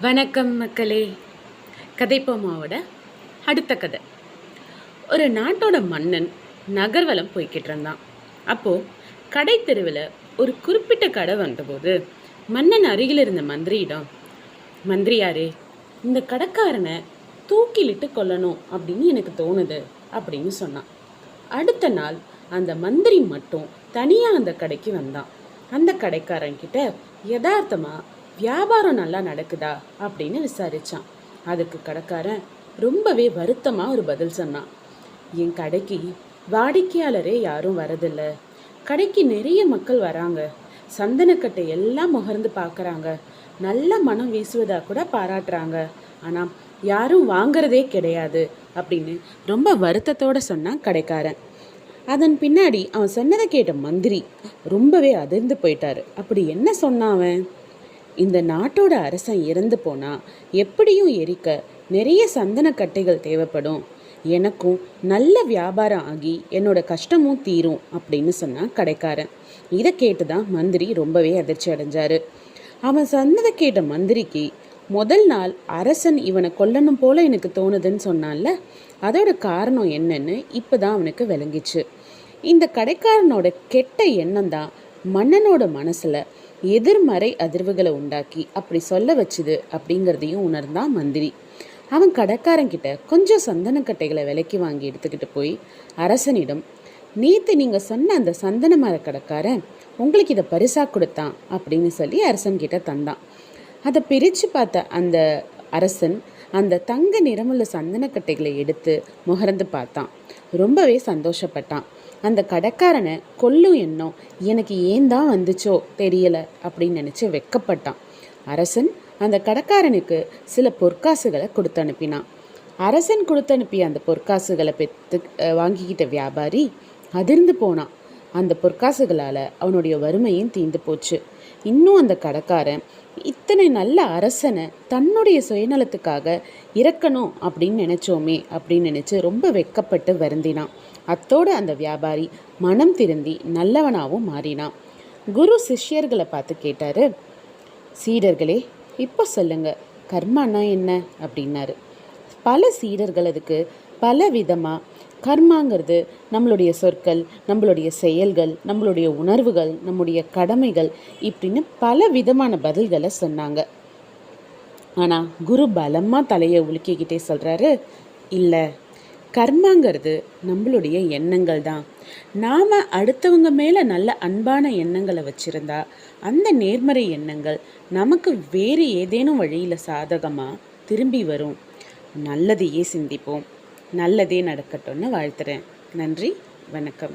வணக்கம் மக்களே. கதைப்போமாவோட அடுத்த கதை. ஒரு நாட்டோட மன்னன் நகர்வலம் போய்கிட்டு இருந்தான். அப்போது கடை தெருவில் ஒரு குறிப்பிட்ட கடை வந்தபோது மன்னன் அருகில் இருந்த மந்திரியிடம் மந்திரியாரே இந்த கடைக்காரனை தூக்கிலிட்டு கொல்லணும் அப்படின்னு எனக்கு தோணுது அப்படின்னு சொன்னான். அடுத்த நாள் அந்த மந்திரி மட்டும் தனியாக அந்த கடைக்கு வந்தான். அந்த கடைக்காரன் யதார்த்தமாக வியாபாரம் நல்லா நடக்குதா அப்படின்னு விசாரிச்சான். அதுக்கு கடைக்காரன் ரொம்பவே வருத்தமாக ஒரு பதில் சொன்னான். என் கடைக்கு வாடிக்கையாளரே யாரும் வரதில்ல. கடைக்கு நிறைய மக்கள் வராங்க. சந்தனக்கட்டை எல்லாம் முகர்ந்து பார்க்குறாங்க நல்ல மனம் வீசுவதாக கூட பாராட்டுறாங்க. ஆனால் யாரும் வாங்கிறதே கிடையாது அப்படின்னு ரொம்ப வருத்தத்தோடு சொன்னான் கடைக்காரன். அதன் பின்னாடி அவன் சொன்னதை கேட்ட மந்திரி ரொம்பவே அதிர்ந்து போயிட்டாரு. அப்படி என்ன சொன்னான் அவன்? இந்த நாட்டோட அரசன் இறந்து போனா எப்படியும் எரிக்க நிறைய சந்தன கட்டைகள் தேவைப்படும். எனக்கும் நல்ல வியாபாரம் ஆகி என்னோட கஷ்டமும் தீரும் அப்படின்னு சொன்னான் கடைக்காரன். இதை கேட்டு தான் மந்திரி ரொம்பவே அதிர்ச்சி அடைஞ்சாரு. அவன் சொன்னதை கேட்ட மந்திரிக்கு முதல் நாள் அரசன் இவனை கொல்லணும் போல எனக்கு தோணுதுன்னு சொன்னான்ல அதோட காரணம் என்னன்னு இப்போதான் அவனுக்கு விளங்கிச்சு. இந்த கடைக்காரனோட கெட்ட எண்ணம் தான் மன்னனோட மனசில் எதிர்மறை அதிர்வுகளை உண்டாக்கி அப்படி சொல்ல வச்சுது அப்படிங்கிறதையும் உணர்ந்தான் மந்திரி. அவன் கடைக்காரங்கிட்ட கொஞ்சம் சந்தனக்கட்டைகளை விலைக்கு வாங்கி எடுத்துக்கிட்டு போய் அரசனிடம் நேற்று நீங்கள் சொன்ன அந்த சந்தன மர கடைக்காரன் உங்களுக்கு இதை பரிசாக கொடுத்தான் அப்படின்னு சொல்லி அரசன்கிட்ட தந்தான். அதை பிரித்து பார்த்த அந்த அரசன் அந்த தங்க நிறமுள்ள சந்தனக்கட்டைகளை எடுத்து முகர்ந்து பார்த்தான். ரொம்பவே சந்தோஷப்பட்டான். அந்த கடைக்காரனை கொல்லும் எண்ணம். எனக்கு ஏன் தான் வந்துச்சோ தெரியல அப்படின்னு நினச்சி வெக்கப்பட்டான். அரசன் அந்த கடைக்காரனுக்கு சில பொற்காசுகளை கொடுத்து அனுப்பினான். அரசன் கொடுத்து அனுப்பிய அந்த பொற்காசுகளை பெற்று வாங்கிக்கிட்ட வியாபாரி அதிர்ந்து போனான். அந்த பொற்காசுகளால் அவனுடைய வறுமையும் தீர்ந்து போச்சு. இன்னும் அந்த கடைக்காரன் இத்தனை நல்ல அரசனை தன்னுடைய சுயநலத்துக்காக இறக்கணும் அப்படின்னு நினச்சோமே அப்படின்னு நினச்சி ரொம்ப வெக்கப்பட்டு வருந்தினான். அத்தோடு அந்த வியாபாரி மனம் திருந்தி நல்லவனாகவும் மாறினான். குரு சிஷ்யர்களை பார்த்து கேட்டார் சீடர்களே இப்போ சொல்லுங்க கர்மானா என்ன? அப்படின்னாரு. பல சீடர்கள் அதுக்கு பல விதமாக கர்மாங்கிறது நம்மளுடைய சொற்கள் நம்மளுடைய செயல்கள் நம்மளுடைய உணர்வுகள் நம்முடைய கடமைகள் இப்படின்னு பல விதமான பதில்களை சொன்னாங்க. ஆனால் குரு பலமாக தலையை உலுக்கிக்கிட்டே சொல்கிறாரு இல்லை கர்மாங்கிறது நம்மளுடைய எண்ணங்கள் தான். நாம் அடுத்தவங்க மேலே நல்ல அன்பான எண்ணங்களை வச்சுருந்தா அந்த நேர்மறை எண்ணங்கள் நமக்கு வேறு ஏதேனும் வழியில் சாதகமாக திரும்பி வரும். நல்லதையே சிந்திப்போம். நல்லதே நடக்கட்டும்னு வாழ்த்துறேன். நன்றி வணக்கம்.